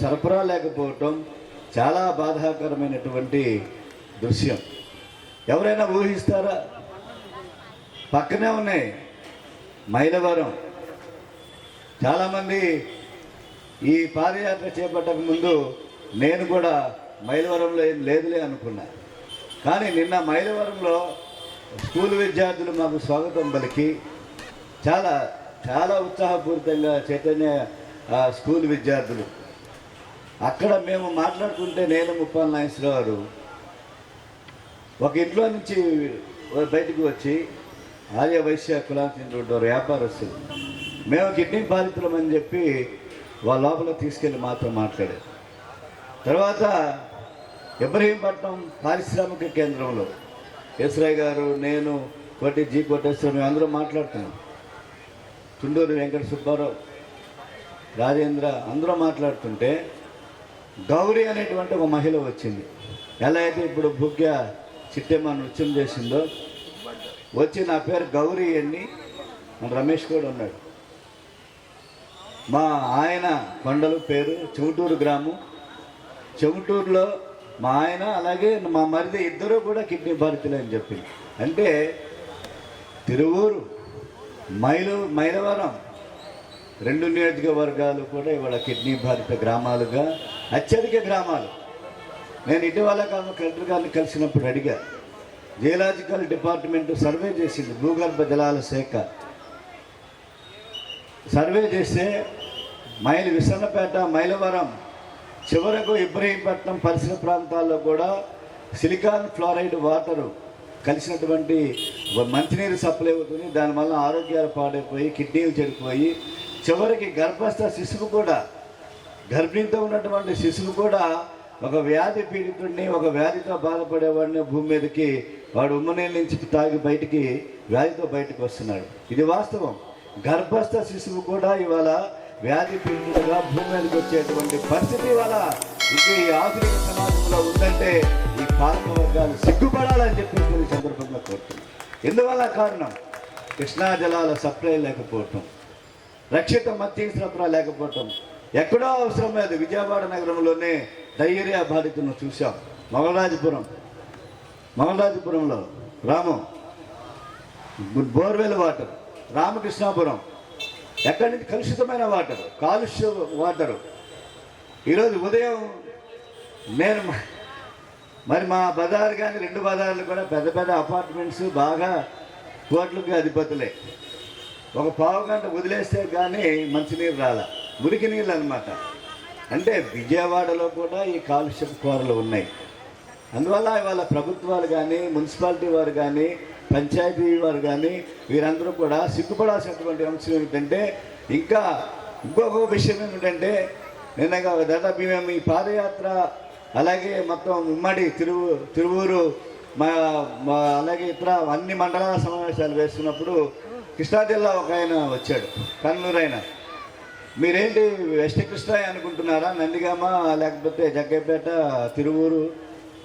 సరఫరా లేకపోవటం చాలా బాధాకరమైనటువంటి దృశ్యం. ఎవరైనా ఊహిస్తారా? పక్కనే ఉన్నాయి. మైలవరం. చాలామంది ఈ పాదయాత్ర చేపట్టక ముందు నేను కూడా మైలవరంలో ఏం లేదులే అనుకున్నా. కానీ నిన్న మైలవరంలో స్కూల్ విద్యార్థులు మాకు స్వాగతం పలికి చాలా చాలా ఉత్సాహపూరితంగా చైతన్య స్కూల్ విద్యార్థులు అక్కడ మేము మాట్లాడుతుంటే నేను ముప్పాల నాగేశ్వరరావు గారు ఒక ఇంట్లో నుంచి బయటకు వచ్చి ఆర్య వైశ్య కులాంతి వ్యాపారస్తులు. మేము కిడ్నీ బాధితులమని చెప్పి వాళ్ళ లోపల తీసుకెళ్ళి మాతో మాట్లాడారు. తర్వాత ఇబ్రహీంపట్నం పారిశ్రామిక కేంద్రంలో ఎస్రాయ్ గారు నేను కోటి జీ కోటేశ్వర మేము అందరూ మాట్లాడుతున్నాం. తుండూరు వెంకట సుబ్బారావు రాజేంద్ర అందరూ మాట్లాడుతుంటే గౌరీ అనేటువంటి ఒక మహిళ వచ్చింది. ఎలా అయితే ఇప్పుడు బుగ్గ చిట్టెమ్మ నృత్యం చేసిందో వచ్చి నా పేరు గౌరీ అని మన రమేష్ కూడా ఉన్నాడు మా ఆయన కొండలు పేరు చెవుటూరు గ్రామం. చెవుటూరులో మా ఆయన అలాగే మా మరిది ఇద్దరు కూడా కిడ్నీ బాధితులు అని చెప్పింది. అంటే తిరువూరు మైలు మైలవరం రెండు నియోజకవర్గాలు కూడా ఇవాళ కిడ్నీ బాధిత గ్రామాలుగా అత్యధిక గ్రామాలు. నేను ఇటీవల కాదు కలెక్టర్ గారిని కలిసినప్పుడు అడిగా జియలాజికల్ డిపార్ట్మెంట్ సర్వే చేసింది భూగర్భ జలాల శాఖ. సర్వే చేస్తే మైలు విసన్నపేట మైలవరం చివరకు ఇబ్రహీంపట్నం పరిసర ప్రాంతాల్లో కూడా సిలికాన్ ఫ్లోరైడ్ వాటరు కలిసినటువంటి మంచినీరు సప్లై అవుతుంది. దానివల్ల ఆరోగ్యాలు పాడైపోయి కిడ్నీలు చెడిపోయి చివరికి గర్భస్థ శిశువు కూడా గర్భిణీతో ఉన్నటువంటి శిశువు కూడా ఒక వ్యాధి పీడితుడిని ఒక వ్యాధితో బాధపడేవాడిని భూమి మీదకి వాడు ఉమ్మనీళ్ళ నుంచి తాగి బయటికి వ్యాధితో బయటకు వస్తున్నాడు. ఇది వాస్తవం. గర్భస్థ శిశువు కూడా ఇవాళ వ్యాధి పీడితుడుగా భూమి మీదకి వచ్చేటువంటి పరిస్థితి ఇవాళ ఇది ఈ ఆధునిక సమాజంలో ఉందంటే ఈ పాలక వర్గాలు సిగ్గుపడాలని చెప్పేసి ఈ సందర్భంగా కోరుతున్నాను. ఎందువల్ల కారణం? కృష్ణా జలాల సప్లై లేకపోవటం రక్షిత మత్స్య సరఫరా లేకపోవటం ఎక్కడో అవసరం లేదు. విజయవాడ నగరంలోనే డయేరియా బాధితులను చూశాం. మగరాజపురం మగరాజపురంలో రామం బోర్వెల్ వాటర్. రామకృష్ణాపురం. ఎక్కడి నుంచి కలుషితమైన వాటర్? కాలుష్య వాటరు. ఈరోజు ఉదయం నేను మరి మా బజార్ కానీ రెండు బజార్లు కూడా పెద్ద పెద్ద అపార్ట్మెంట్స్ బాగా కోట్లకి అధిపతులే. ఒక పావు గంట వదిలేస్తే కానీ మంచినీరు రాలే. మురికి నీళ్ళు అనమాట అంటే విజయవాడలో కూడా ఈ కాలుష్య కూరలు ఉన్నాయి. అందువల్ల ఇవాళ ప్రభుత్వాలు కానీ మున్సిపాలిటీ వారు కానీ పంచాయతీ వారు కానీ వీరందరూ కూడా సిగ్గుపడాల్సినటువంటి అంశం ఏమిటంటే ఇంకా ఇంకొక విషయం ఏమిటంటే నిన్నగా దాదాపు మేము ఈ పాదయాత్ర అలాగే మొత్తం ఉమ్మడి తిరువు తిరువూరు మా అలాగే ఇతర అన్ని మండలాల సమావేశాలు వేస్తున్నప్పుడు కృష్ణా జిల్లా ఒక ఆయన వచ్చాడు కన్నూరు ఆయన. మీరేంటి వెస్ట్ కృష్ణ అనుకుంటున్నారా? నందిగామ లేకపోతే జగ్గైపేట తిరువూరు?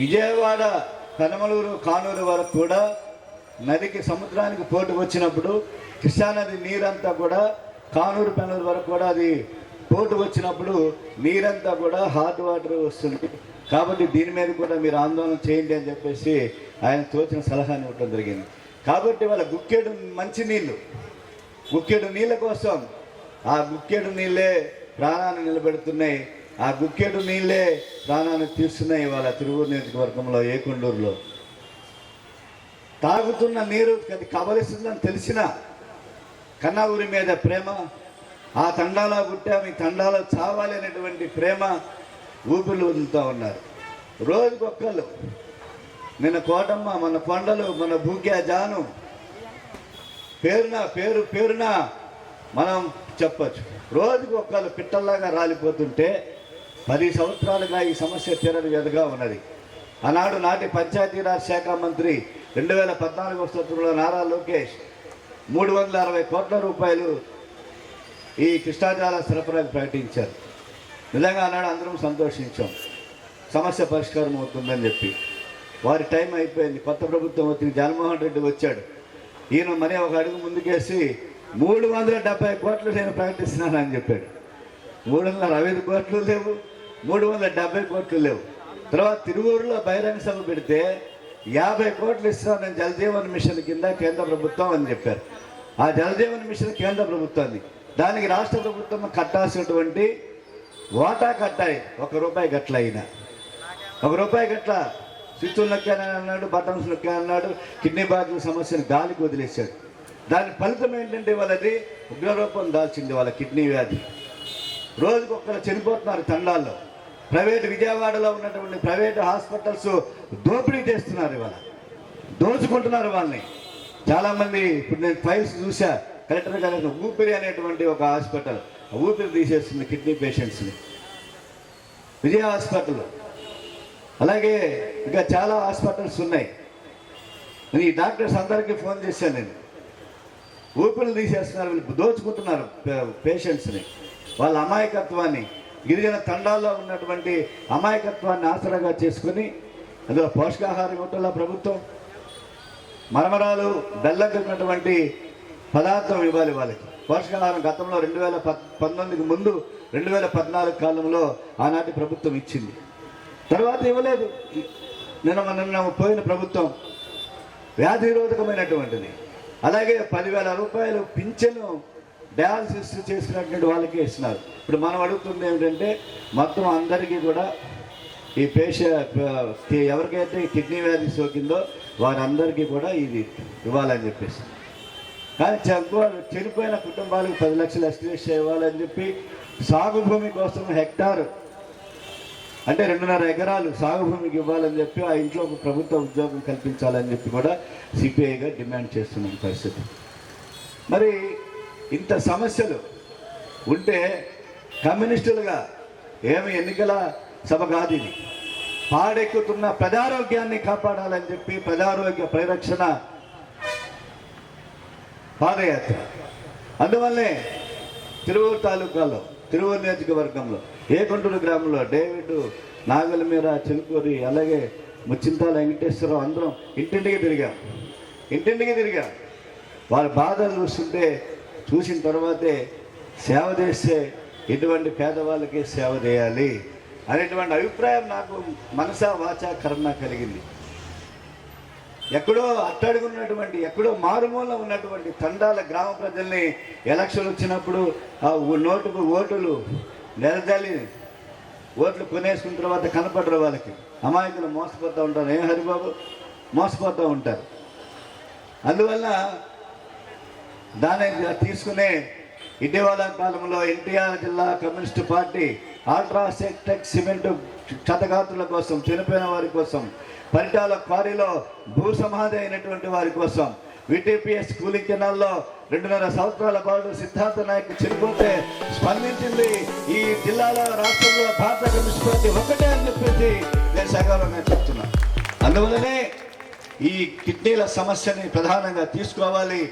విజయవాడ కనమలూరు కానూరు వరకు కూడా నదికి సముద్రానికి పోటు వచ్చినప్పుడు కృష్ణానది నీరంతా కూడా కానూరు పెనూరు వరకు కూడా అది పోటు వచ్చినప్పుడు నీరంతా కూడా హాట్ వాటర్ వస్తుంది. కాబట్టి దీని మీద కూడా మీరు ఆందోళన చేయండి అని చెప్పేసి ఆయన తోచిన సలహాని ఇవ్వడం జరిగింది. కాబట్టి వాళ్ళ గుక్కెడు మంచి నీళ్ళు గుక్కెడు నీళ్ళ కోసం ఆ గుక్కెడు నీళ్ళే ప్రాణాన్ని నిలబెడుతున్నాయి. ఆ గుక్కెడు నీళ్ళే ప్రాణాన్ని తీస్తున్నాయి ఇవాళ తిరువూరు నియోజకవర్గంలో ఏకొండూరులో. తాగుతున్న నీరు అది కబలిస్తుందని తెలిసిన కన్నా ఊరి మీద ప్రేమ ఆ తండాలో పుట్టాం ఈ తండాలో చావాలి అనేటువంటి ప్రేమ ఊపిరిలు వదులుతూ ఉన్నారు. రోజుకొక్కళ్ళు నిన్న కోటమ్మ మన కొండలు మన భూగ్య జాను పేరున పేరు పేరున మనం చెప్పచ్చు. రోజుకు ఒక్కళ్ళు పిట్టల్లాగా రాలిపోతుంటే పది సంవత్సరాలుగా ఈ సమస్య తీరని ఎదుగా ఉన్నది. ఆనాడు నాటి పంచాయతీరాజ్ శాఖ మంత్రి రెండు వేల పద్నాలుగు సంవత్సరంలో నారా లోకేష్ మూడు వందల అరవై కోట్ల రూపాయలు ఈ కృష్ణాజాల సరఫరాకు ప్రకటించారు. నిజంగా ఆనాడు అందరం సంతోషించాం. సమస్య పరిష్కారం అవుతుందని చెప్పి. వారి టైం అయిపోయింది. కొత్త ప్రభుత్వం వచ్చింది. జగన్మోహన్ రెడ్డి వచ్చాడు. ఈయన మరీ ఒక అడుగు ముందుకేసి మూడు వందల డెబ్బై కోట్లు నేను ప్రకటిస్తున్నాను అని చెప్పాడు. మూడు వందల అరవై ఐదు కోట్లు లేవు మూడు వందల డెబ్బై కోట్లు లేవు. తర్వాత తిరువూరులో బహిరంగ సభ పెడితే యాభై కోట్లు ఇస్తున్నాను నేను జలజీవన్ మిషన్ కింద కేంద్ర ప్రభుత్వం అని చెప్పారు. ఆ జలజీవన్ మిషన్ కేంద్ర ప్రభుత్వాన్ని దానికి రాష్ట్ర ప్రభుత్వం కట్టాల్సినటువంటి వాటా కట్టాయి. ఒక రూపాయి గట్ల అయినా. ఒక రూపాయి గట్ల స్విచ్లు నొక్కానని అన్నాడు బటన్స్ నొక్కానన్నాడు కిడ్నీ బాధ్యుల సమస్యను గాలికి వదిలేశాడు. దాని ఫలితం ఏంటంటే వాళ్ళది ఉగ్రరూపం దాల్చింది వాళ్ళ కిడ్నీ వ్యాధి. రోజుకొక్కరు చనిపోతున్నారు తండాల్లో. ప్రైవేట్ విజయవాడలో ఉన్నటువంటి ప్రైవేట్ హాస్పిటల్స్ దోపిడీ చేస్తున్నారు ఇవాళ. దోచుకుంటున్నారు వాళ్ళని. చాలామంది ఇప్పుడు నేను ఫైల్స్ చూసా కలెక్టర్ గారు ఊపిరి అనేటువంటి ఒక హాస్పిటల్. ఊపిరి తీసేస్తుంది కిడ్నీ పేషెంట్స్ని. విజయ హాస్పిటల్. అలాగే ఇంకా చాలా హాస్పిటల్స్ ఉన్నాయి. ఈ డాక్టర్స్ అందరికీ ఫోన్ చేశాను నేను. ఊపిరి తీసేస్తున్నారు వీళ్ళు దోచుకుంటున్నారు పేషెంట్స్ని వాళ్ళ అమాయకత్వాన్ని గిరిజన తండాల్లో ఉన్నటువంటి అమాయకత్వాన్ని ఆసరాగా చేసుకుని అందులో పోషకాహారం ఇవ్వటంలో ప్రభుత్వం. మరమరాలు బెల్లం పదార్థం ఇవ్వాలి వాళ్ళకి. పోషకాహారం గతంలో రెండు వేల పంతొమ్మిదికి ముందు రెండు వేల పద్నాలుగు కాలంలో ఆనాటి ప్రభుత్వం ఇచ్చింది. తర్వాత ఇవ్వలేదు. నిన్న నిన్న పోయిన ప్రభుత్వం వ్యాధి నిరోధకమైనటువంటిది. అలాగే పదివేల రూపాయలు పింఛను డయాలసిస్ చేసినటువంటి వాళ్ళకే ఇస్తున్నారు. ఇప్పుడు మనం అడుగుతుంది ఏమిటంటే మొత్తం అందరికీ కూడా ఈ పేష ఎవరికైతే కిడ్నీ వ్యాధి సోకిందో వారందరికీ కూడా ఇది ఇవ్వాలని చెప్పేసి. కానీ చంపు చనిపోయిన కుటుంబాలకు పది లక్షలు ఎస్టిమేషన్ ఇవ్వాలని చెప్పి సాగు భూమి కోసం హెక్టార్ అంటే రెండున్నర ఎకరాలు సాగు భూమికి ఇవ్వాలని చెప్పి ఆ ఇంట్లో ఒక ప్రభుత్వ ఉద్యోగం కల్పించాలని చెప్పి కూడా సిపిఐగా డిమాండ్ చేస్తున్నాం పరిస్థితి. మరి ఇంత సమస్యలు ఉంటే కమ్యూనిస్టులుగా ఏమి ఎన్నికల సభ కాదు ఇది. పాడెక్కుతున్న ప్రజారోగ్యాన్ని కాపాడాలని చెప్పి ప్రజారోగ్య పరిరక్షణ పాదయాత్ర. అందువల్లే తిరువూరు తాలూకాలో తిరువూరు నియోజకవర్గంలో ఏకొంటూరు గ్రామంలో డేవిడ్ నాగలమీర చిలుకూరి అలాగే ముచ్చింతాల వెంకటేశ్వరరావు అందరం ఇంటింటికి తిరిగాం. ఇంటింటికి తిరిగాం. వారి బాధలు చూస్తుంటే చూసిన తర్వాతే సేవ చేస్తే ఎటువంటి పేదవాళ్ళకి సేవ చేయాలి అనేటువంటి అభిప్రాయం నాకు మనసా వాచా కర్మ కలిగింది. ఎక్కడో అట్టడుగున్నటువంటి ఎక్కడో మారుమూల ఉన్నటువంటి తండాల గ్రామ ప్రజల్ని ఎలక్షన్ వచ్చినప్పుడు ఆ నోటుకు ఓటులు నెలదలి ఓట్లు కొనేసుకున్న తర్వాత కనపడరు వాళ్ళకి. అమాయకులు మోసపోతూ ఉంటారు. ఏ హరిబాబు? మోసపోతూ ఉంటారు. అందువల్ల దాన్ని తీసుకునే ఇటీవల కాలంలో ఎన్టీఆర్ జిల్లా కమ్యూనిస్టు పార్టీ అల్ట్రాసెక్టెక్ సిమెంట్ క్షతగాతుల కోసం చనిపోయిన వారి కోసం పరిటాల క్వారీలో భూ సమాధి అయినటువంటి వారి కోసం విటిపిఎస్ కూలింగ్ కెనాల్లో రెండున్నర సంవత్సరాల పాటు సిద్ధార్థ నాయక్ చనిపోతే స్పందించింది ఈ జిల్లాలో రాష్ట్రంలో భారత మున్సిపాలిటీ ఒకటే ఒక్కటే అని చెప్పేసి నేను సగౌరవంగా చెప్తున్నాను అందువల్లనే ఈ కిడ్నీల సమస్యని ప్రధానంగా తీసుకోవాలి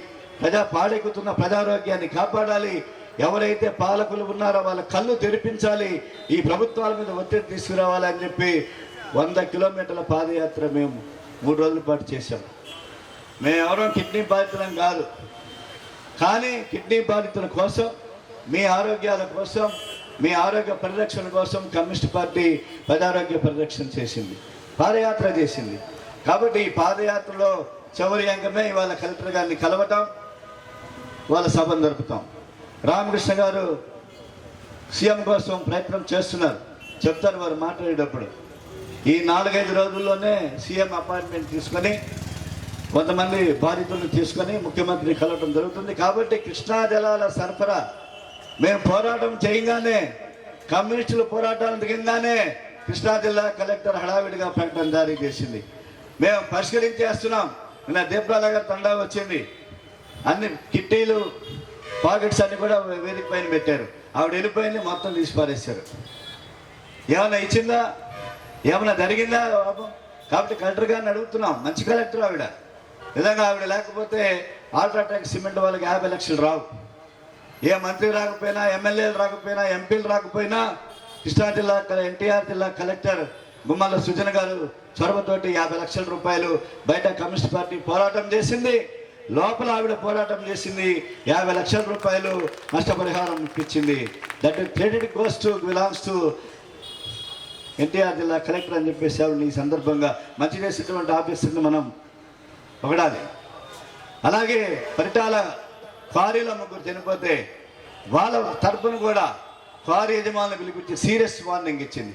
ప్రజా పాడెక్కుతున్న ప్రజారోగ్యాన్ని కాపాడాలి ఎవరైతే పాలకులు ఉన్నారో వాళ్ళ కళ్ళు తెరిపించాలి ఈ ప్రభుత్వాల మీద ఒత్తిడి తీసుకురావాలని చెప్పి వంద కిలోమీటర్ల పాదయాత్ర మేము మూడు రోజుల పాటు చేశాం. మేము కిడ్నీ బాధితులం కాదు. కానీ కిడ్నీ బాధితుల కోసం మీ ఆరోగ్యాల కోసం మీ ఆరోగ్య పరిరక్షణ కోసం కమ్యూనిస్ట్ పార్టీ ప్రజారోగ్య పరిరక్షణ చేసింది పాదయాత్ర చేసింది. కాబట్టి ఈ పాదయాత్రలో చివరి అంగమే ఇవాళ కలెక్టర్ గారిని కలవటం వాళ్ళ సభను జరుపుతాం. రామకృష్ణ గారు సీఎం కోసం ప్రయత్నం చేస్తున్నారు. చెప్తారు వారు మాట్లాడేటప్పుడు. ఈ నాలుగైదు రోజుల్లోనే సీఎం అపాయింట్మెంట్ తీసుకొని కొంతమంది బాధితులను తీసుకొని ముఖ్యమంత్రి కలవటం జరుగుతుంది. కాబట్టి కృష్ణా జలాల సరఫరా మేము పోరాటం చేయగానే కమ్యూనిస్టుల పోరాటాలు దిగంగానే కృష్ణా జిల్లా కలెక్టర్ హడావిడిగా ప్రకటన జారీ చేసింది. మేము పరిష్కరించేస్తున్నాం. నిన్న దీపాల గారు తండా వచ్చింది. అన్ని కిట్టీలు పాకెట్స్ అన్ని కూడా వేదిక పైన పెట్టారు. ఆవిడ వెళ్ళిపోయింది మొత్తం తీసి పారేశారు ఏమైనా ఇచ్చిందా? ఏమైనా జరిగిందా బాబు? కాబట్టి కలెక్టర్ గారిని అడుగుతున్నాం. మంచి కలెక్టర్ ఆవిడ. నిజంగా ఆవిడ లేకపోతే ఆల్ట్రాటెక్ సిమెంట్ వాళ్ళకి యాభై లక్షలు రావు. ఏ మంత్రి రాకపోయినా ఎమ్మెల్యేలు రాకపోయినా ఎంపీలు రాకపోయినా కృష్ణా జిల్లా ఎన్టీఆర్ జిల్లా కలెక్టర్ గుమ్మల సుజన గారు చొరవతోటి యాభై లక్షల రూపాయలు బయట కమ్యూనిస్ట్ పార్టీ పోరాటం చేసింది. లోపల ఆవిడ పోరాటం చేసింది. యాభై లక్షల రూపాయలు నష్టపరిహారం ఇప్పించింది. That credit goes to belongs to NTR జిల్లా కలెక్టర్ అని చెప్పేసి ఆవిడ ఈ సందర్భంగా మంచి చేసేటువంటి ఆఫీసర్ని మనం ఒకడాలి అలాగే పరిటాల క్వారీలో ముగ్గురు చనిపోతే వాళ్ళ తరపున కూడా క్వారీ యజమానులు పిలిపించి సీరియస్ వార్నింగ్ ఇచ్చింది.